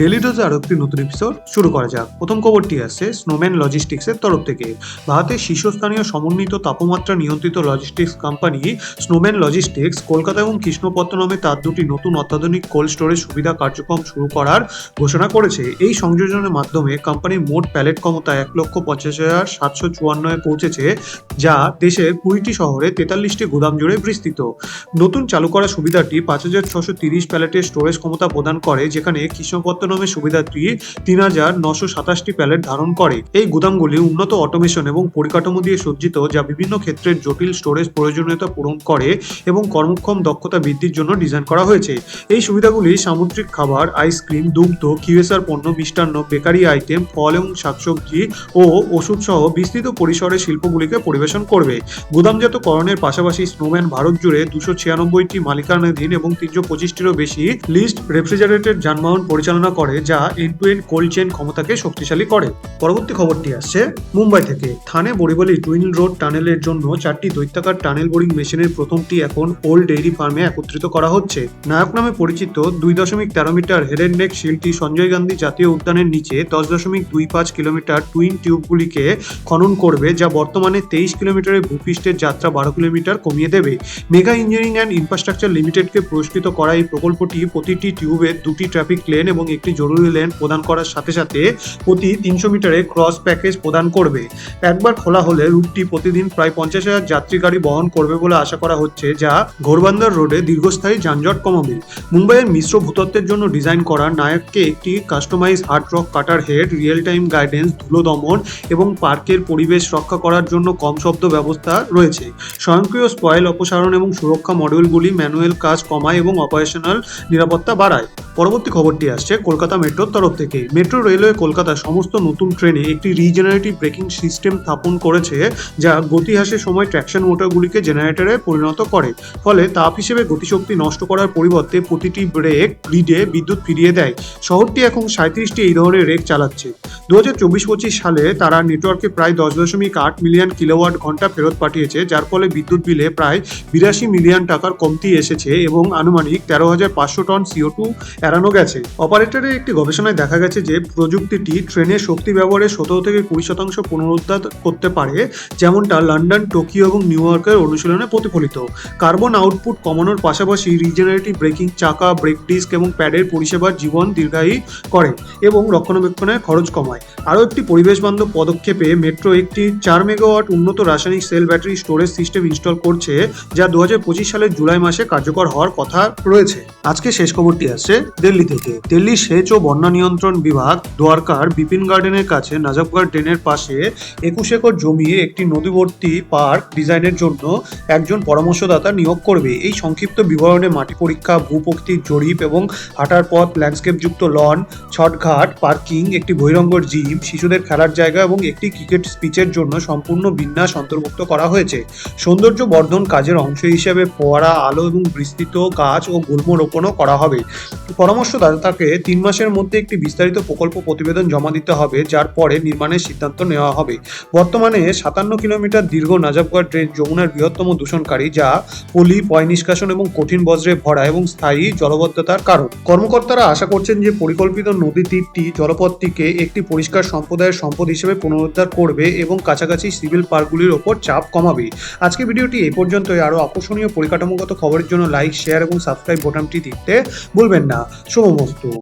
Daily ডোজে আরও একটি নতুন এপিসোড শুরু করা যাক। প্রথম খবরটি আসছে স্নোম্যান লজিস্টিক্সের তরফ থেকে। ভারতের শীর্ষস্থানীয় সমন্বিত তাপমাত্রা নিয়ন্ত্রিত logistics company snowman logistics Kolkata এবং কৃষ্ণপত্তনমে তার দুটি নতুন অত্যাধুনিক কোল্ড স্টোরেজ সুবিধা কার্যক্রম শুরু করার ঘোষণা করেছে। এই সংযোজনের মাধ্যমে কোম্পানির মোট প্যালেট ক্ষমতা এক লক্ষ পঞ্চাশ হাজার সাতশো চুয়ান্নয় পৌঁছেছে, যা দেশের কুড়িটি শহরে তেতাল্লিশটি গুদাম জুড়ে বিস্তৃত। নতুন চালু করা সুবিধাটি পাঁচ হাজার ছশো তিরিশ প্যালেটের স্টোরেজ ক্ষমতা প্রদান করে, যেখানে কৃষ্ণপত্তনমের সুবিধাটি তিন হাজার নশো সাতাশটি প্যালেট ধারণ করে। এই গুদামগুলি উন্নত অটোমেশন এবং পরিকাঠামো দিয়ে সজ্জিত, যা বিভিন্ন ক্ষেত্রের জটিল স্টোরেজ প্রয়োজনীয়তা পূরণ করে এবং কর্মক্ষম দক্ষতা বৃদ্ধির জন্য ডিজাইন করা হয়েছে। এই সুবিধাগুলি সামুদ্রিক খাবার, আইসক্রিম, দুগ্ধ, কিউএসআর পণ্য, মিষ্টান্ন, বেকারি আইটেম, ফল এবং শাকসবজি ও ওষুধ সহ বিস্তৃত পরিসরে শিল্পগুলিকে পরিবেশন করবে। গুদামজাতকরণের পাশাপাশি স্নোম্যান ভারত জুড়ে দুশো ছিয়ানব্বইটি মালিকানাধীন এবং তিনশো পঁচিশটিরও বেশি লিস্ট রেফ্রিজারেটেড যানবাহন পরিচালনা করে যা end to end cold chain ক্ষমতাকে শক্তিশালী করে। পরবর্তী খবরটি আসছে মুম্বাই থেকে। থানে বরিবলি টুইন রোড টানেলের জন্য চারটি দৈত্যাকার টানেল বোরিং মেশিনের প্রথমটি এখন ওল্ড ডেইরি ফার্মে একত্রিত করা হচ্ছে। নায়ক নামে পরিচিত দুই দশমিক তেরো মিটার হেডেন নেক শিলটি সঞ্জয় গান্ধী জাতীয় উদ্যানের নিচে দশ দশমিক দুই পাঁচ কিলোমিটার টুইন টিউবগুলিকে খনন করবে, যা বর্তমানে তেইশ কিলোমিটারের ভূপৃষ্ঠের যাত্রা বারো কিলোমিটার কমিয়ে দেবে। মেগা ইঞ্জিনিয়ারিং অ্যান্ড ইনফ্রাস্ট্রাকচার লিমিটেডকে পুরস্কৃত করা এই প্রকল্পটি প্রতিটি টিউবে দুটি ট্রাফিক লেন এবং একটি জরুরি লেন প্রদান করার সাথে সাথে প্রতি তিনশো মিটারে ক্রস প্যাকেজ প্রদান করবে। একবার খোলা হলে রুটটি প্রতিদিন প্রায় পঞ্চাশ হাজার যাত্রী গাড়ি বহন করবে বলে আশা করা হচ্ছে, যা ঘোরবান্দার রোডে দীর্ঘস্থায়ী যানজট কমাবে। মুম্বাইয়ের মিশ্র ভূতত্ত্বের জন্য ডিজাইন করা নায়ককে একটি customise hard rock cutter head real time guidance ধুলো দমন এবং পার্কের পরিবেশ রক্ষা করার জন্য কম শব্দ ব্যবস্থা রয়েছে। স্বয়ংক্রিয় স্পয়েল অপসারণ এবং সুরক্ষা মডিউলগুলি ম্যানুয়াল কাজ কমায় এবং অপারেশনাল নিরাপত্তা বাড়ায়। পরবর্তী খবরটি আসছে কলকাতা মেট্রোর তরফ থেকে। মেট্রো, রেলওয়ে, কলকাতা সমস্ত নতুন ট্রেনে একটি রিজেনারেটিভ ব্রেকিং সিস্টেম স্থাপন করেছে, যা গতি সময় ট্র্যাকশন মোটরগুলিকে জেনারেটরে পরিণত করে। ফলে তাপ হিসেবে গতিশক্তি নষ্ট করার পরিবর্তে প্রতিটি ব্রেক গ্রিডে বিদ্যুৎ ফিরিয়ে দেয়। শহরটি এখন সাঁত্রিশটি এই ধরনের রেক চালাচ্ছে। দু হাজার চব্বিশ পঁচিশ সালে তারা নেটওয়ার্কে প্রায় দশ দশমিক আট মিলিয়ন কিলোওয়াট ঘণ্টা ফেরত পাঠিয়েছে, যার ফলে বিদ্যুৎ বিলে প্রায় বিরাশি মিলিয়ন টাকার কমতি এসেছে এবং আনুমানিক তেরো হাজার পাঁচশো টন সিও টু এড়ানো গেছে। অপারেটরের একটি গবেষণায় দেখা গেছে যে প্রযুক্তিটি ট্রেনের শক্তি ব্যবহারের সতেরো থেকে কুড়ি শতাংশ পুনরুদ্ধার করতে পারে, যেমনটা লন্ডন, টোকিও এবং নিউ ইয়র্কের অনুশীলনে প্রতিফলিত। কার্বন আউটপুট কমানোর পাশাপাশি রিজেনারেটিভ ব্রেকিং, চাকা, ব্রেক ডিস্ক এবং প্যাডের পরিষেবার জীবন দীর্ঘায়ী করে এবং রক্ষণাবেক্ষণের খরচ কমায়। আরও একটি পরিবেশ বান্ধব পদক্ষেপে মেট্রো একটি চার মেগাওয়াট উন্নত রাসায়নিক cell battery storage system install করছে, যা দু হাজার পঁচিশ সালের জুলাই মাসে কার্যকর হওয়ার কথা রয়েছে। আজকে শেষ খবরটি আসছে দিল্লি থেকে। দিল্লি সেচ ও বন্যা নিয়ন্ত্রণ বিভাগ দোয়ারকার বিপিন গার্ডেনের কাছে নাজফগড় ড্রেনের পাশে একুশ একর জমি একটি নদীবর্তী পার্ক ডিজাইনের জন্য একজন পরামর্শদাতা নিয়োগ করবে। এই সংক্ষিপ্ত বিবরণে মাটি পরীক্ষা ভূপ্রকৃতির জরিপ এবং হাঁটার পথ ল্যান্ডস্কেপযুক্ত লন ছটঘাট পার্কিং একটি বহিরঙ্গর জিম শিশুদের খেলার জায়গা এবং একটি ক্রিকেট স্পিচের জন্য সম্পূর্ণ বিন্যাস অন্তর্ভুক্ত করা হয়েছে। সৌন্দর্য বর্ধন কাজের অংশ হিসেবে ফোয়ারা, আলো এবং বিস্তৃত গাছ ও গুল্ম রোপণও করা হবে। পরামর্শদাতাকে তিন মাসের মধ্যে একটি বিস্তারিত প্রকল্প প্রতিবেদন জমা দিতে হবে, যার পরে নির্মাণের সিদ্ধান্ত নেওয়া হবে। বর্তমানে সাতান্ন কিলোমিটার দীর্ঘ নাজাবগড় ড্রেন যমুনার বৃহত্তম দূষণকারী, যা পলি, পয় নিষ্কাশন এবং কঠিন বজ্রে ভরা এবং স্থায়ী জলবদ্ধতার কারণ। কর্মকর্তারা আশা করছেন যে পরিকল্পিত নদী তীরটি জলপথটিকে একটি পরিষ্কার সম্প্রদায়ের সম্পদ হিসেবে পুনরুদ্ধার করবে এবং কাছাকাছি সিভিল পার্কগুলির ওপর চাপ কমাবে। আজকে ভিডিওটি এই পর্যন্তই। আরও আকর্ষণীয় পরিকাঠামোগত খবরের জন্য লাইক, শেয়ার এবং সাবস্ক্রাইব বোতামটি দিতে ভুলবেন না। শুভমস্তু।